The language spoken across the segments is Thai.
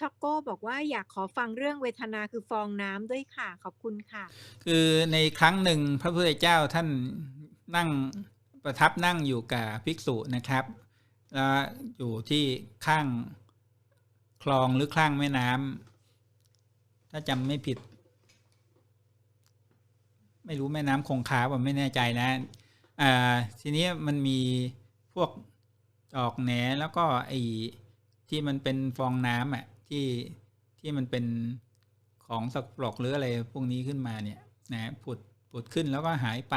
ช็อกโก้บอกว่าอยากขอฟังเรื่องเวทนาคือฟองน้ำด้วยค่ะขอบคุณค่ะ คือในครั้งหนึ่งพระพุทธเจ้าท่านนั่งประทับนั่งอยู่กับภิกษุนะครับแล้วอยู่ที่ข้างคลองหรือข้างแม่น้ำถ้าจำไม่ผิด ไม่รู้แม่น้ำคงคาผมไม่แน่ใจนะอ่าทีนี้มันมีพวกจอกแหนแล้วก็ไอ้ที่มันเป็นฟองน้ำอะ ที่ที่มันเป็นของสักปรกหรืออะไรพวกนี้ขึ้นมาเนี่ยนะผุดผุดขึ้นแล้วก็หายไป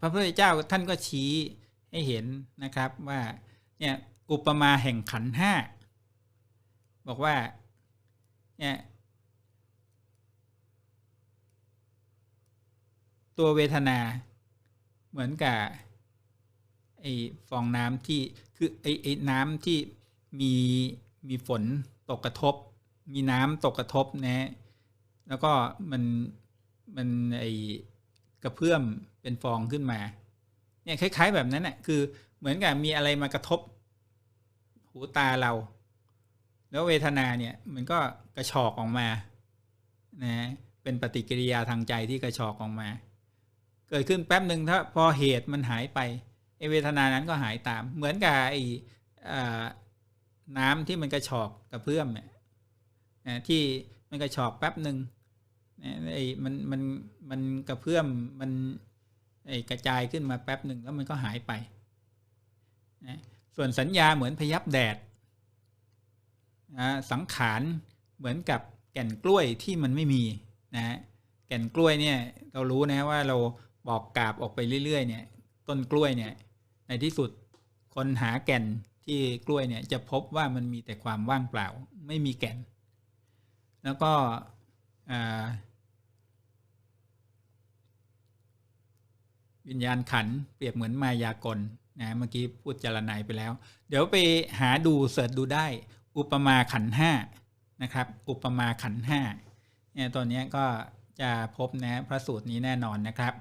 พระพุทธเจ้าท่านก็ชี้ให้เห็นนะครับว่าเนี่ยอุปมาแห่งขันห้าบอกว่าเนี่ยตัวเวทนาเหมือนกับไอฟองน้ำที่คือไอไอน้ำที่มี มีฝนตกกระทบ มีน้ำตกกระทบนะ แล้วก็มันมันไอกระเพื่อมเป็นฟองขึ้นมา เนี่ยคล้าย ๆ แบบนั้นแหละคือเหมือนกับมีอะไรมากระทบ หูตาเรา แล้วเวทนาเนี่ยมันก็กระชอกออกมานะเป็นปฏิกิริยาทางใจที่กระชอกออกมา เกิดขึ้นแป๊บหนึ่งถ้าพอเหตุมันหายไปไอเวทนานั้นก็หายตาม เหมือนกับไอ น้ำที่มันกระชอกกระเพื่อมเนี่ยที่มันกระชอกแป๊บหนึ่งไอ้มันมันมันกระเพื่อมมันไอ้กระจายขึ้นมาแป๊บหนึ่งแล้วมันก็หายไปนะส่วนสัญญาเหมือนพยับแดดนะสังขารเหมือนกับแก่นกล้วยที่มันไม่มีนะแก่นกล้วยเนี่ยเรารู้นะว่าเราบอกกาบออกไปเรื่อยๆเนี่ยต้นกล้วยเนี่ยในที่สุดคนหาแก่น ที่กล้วยเนี่ยจะพบว่ามันมีแต่ความว่างเปล่า ไม่มีแก่น แล้วก็วิญญาณขันเปรียบเหมือนมายากลนะเมื่อกี้พูดจารณัยไปแล้ว เดี๋ยวไปหาดูเสิร์ชดูได้ อุปมาขันห้านะครับ อุปมาขันห้าเนี่ยตัวนี้ก็จะพบนะพระสูตรนี้แน่นอนนะครับ